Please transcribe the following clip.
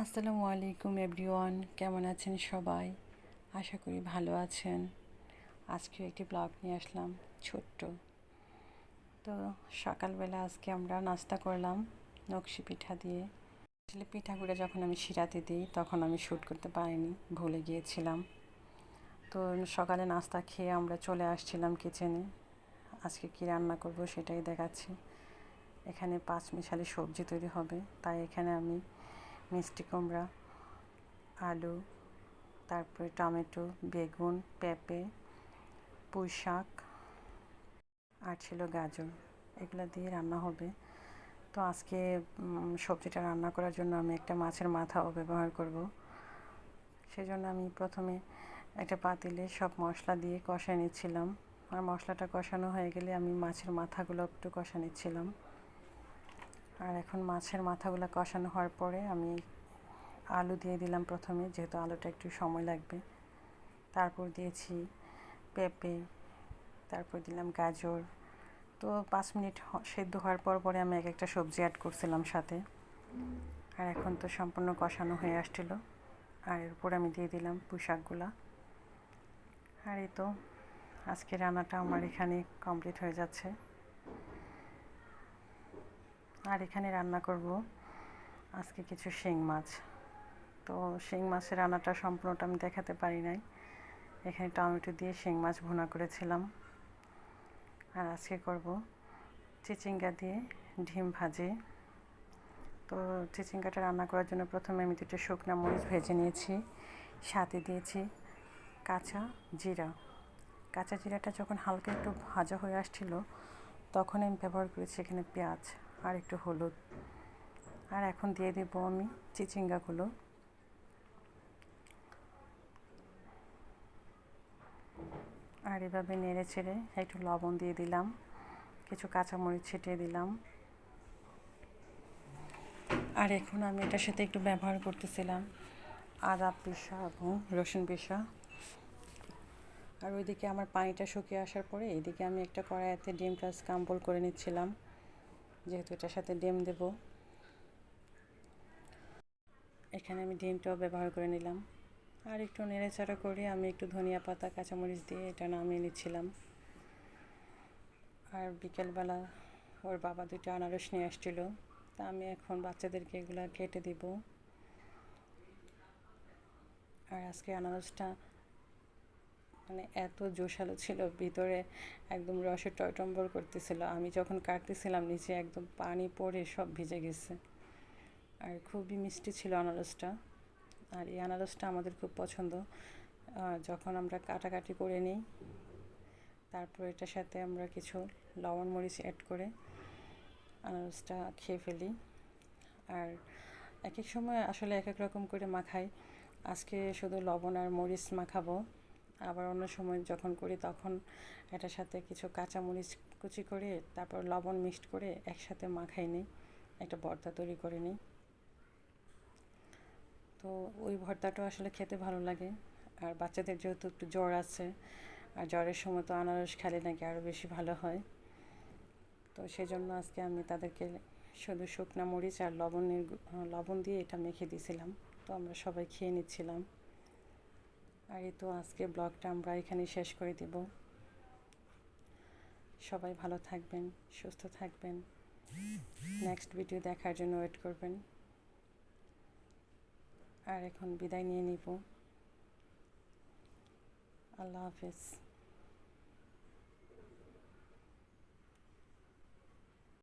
আসসালামু আলাইকুম এভরিওয়ান, কেমন আছেন সবাই? আশা করি ভালো আছেন। আজকে একটি ব্লগ নিয়ে আসলাম, ছোট্ট। তো সকালবেলা আজকে আমরা নাস্তা করলাম নকশি পিঠা দিয়ে। আসলে পিঠাগুলো যখন আমি শিরাতে দিই, তখন আমি শ্যুট করতে পারিনি, ভুলে গিয়েছিলাম। তো সকালে নাস্তা খেয়ে আমরা চলে আসছিলাম কিচেনে আজকে কী রান্না করব সেটাই দেখাচ্ছি। এখানে পাঁচ মিশালি সবজি তৈরি হবে, তাই এখানে আমি মিষ্টি কুমড়া, আলু, তারপরে টমেটো, বেগুন, পেঁপে পুঁই শাক আর ছিল গাজর। এগুলো দিয়ে রান্না হবে। তো আজকে সবজিটা রান্না করার জন্য আমি একটা মাছের মাথাও ব্যবহার করব। সেজন্য আমি প্রথমে একটা পাতিলে সব মশলা দিয়ে কষায় নিচ্ছিলাম। আর মশলাটা কষানো হয়ে গেলে আমি মাছের মাথাগুলো একটু কষা নিচ্ছিলাম। আর এখন মাছের মাথাগুলো কষানো হওয়ার পরে আমি আলু দিয়ে দিলাম প্রথমে, যেহেতু আলুটা একটু সময় লাগবে। তারপর দিয়েছি পেঁপে, তারপর দিলাম গাজর। তো পাঁচ মিনিট সেদ্ধ হওয়ার পর পরে আমি এক একটা সবজি অ্যাড করছিলাম সাথে। আর এখন তো সম্পূর্ণ কষানো হয়ে আসছিল। আর এরপর আমি দিয়ে দিলাম পোশাকগুলা আর এই তো আজকে রান্নাটা আমার এখানে কমপ্লিট হয়ে যাচ্ছে। আর এখানে রান্না করব আজকে কিছু শিং মাছ। তো শিং মাছের রান্নাটা সম্পূর্ণটা আমি দেখাতে পারি নাই। এখানে টমেটো দিয়ে শিং মাছ ভুনা করেছিলাম। আর আজকে করব চিচিঙ্গা দিয়ে ডিম ভাজে। তো চিচিঙ্গাটা রান্না করার জন্য প্রথমে আমি দুটো শুকনা মরিচ ভেজে নিয়েছি। সাথে দিয়েছি কাঁচা জিরা। কাঁচা জিরাটা যখন হালকা একটু ভাজা হয়ে আসছিল, তখন আমি ব্যবহার করেছি এখানে পেঁয়াজ। আর একটু হলুদ। আর এখন দিয়ে দেবো আমি চিচিঙ্গাগুলো। আর এভাবে নেড়ে ছেড়ে একটু লবণ দিয়ে দিলাম। কিছু কাঁচামরিচ ছিটিয়ে দিলাম। আর এখন আমি এটার সাথে একটু ব্যবহার করতেছিলাম আদা পিসা এবং রসুন পিসা। আর ওইদিকে আমার পানিটা শুকিয়ে আসার পরে এদিকে আমি একটা কড়াইতে ডিমটা স্কাম্বল করে নিচ্ছিলাম। যেহেতু এটার সাথে ডিম দেব। এখানে আমি ডিমটাও ব্যবহার করে নিলাম। আর একটু নেড়েচাড়া করে আমি একটু ধনিয়া পাতা, কাঁচামরিচ দিয়ে এটা নামিয়ে নিচ্ছিলাম। আর বিকেলবেলা ওর বাবা দুটো আনারস নিয়ে আসছিল। তা আমি এখন বাচ্চাদেরকে এগুলা কেটে দিব। আর আজকে আনারসটা মানে এত জোশালো ছিল, ভিতরে একদম রসে টয়টম্বর করতেছিল। আমি যখন কাটতেছিলাম, নিচে একদম পানি পড়ে সব ভিজে গেছে। আর খুবই মিষ্টি ছিল আনারসটা। আর এই আনারসটা আমাদের খুব পছন্দ। যখন আমরা কাটাকাটি করে নিই, তারপর এটার সাথে আমরা কিছু লবণ মরিচ অ্যাড করে আনারসটা খেয়ে ফেলি। আর এক এক সময় আসলে এক এক রকম করে মাখাই। আজকে শুধু লবণ আর মরিচ মাখাবো। আবার অন্য সময় যখন করি তখন এটার সাথে কিছু কাঁচামরিচ কুচি করে, তারপর লবণ মিক্সড করে একসাথে মাখাই নিই, একটা ভর্তা তৈরি করে নিই। তো ওই ভর্তাটাও আসলে খেতে ভালো লাগে। আর বাচ্চাদের যেহেতু একটু জ্বর আছে, আর জ্বরের সময় তো আনারস খেলে নাকি আরও বেশি ভালো হয়। তো সেই জন্য আজকে আমি তাদেরকে শুধু শুকনা মরিচ আর লবণের লবণ দিয়ে এটা মেখে দিয়েছিলাম তো আমরা সবাই খেয়ে নিচ্ছিলাম। আর এই তো আজকে ব্লগটা আমরা এখানে শেষ করে দিব। সবাই ভালো থাকবেন, সুস্থ থাকবেন। নেক্সট ভিডিও দেখার জন্য ওয়েট করবেন। আর এখন বিদায় নিয়ে নিব। আল্লাহ হাফেজ।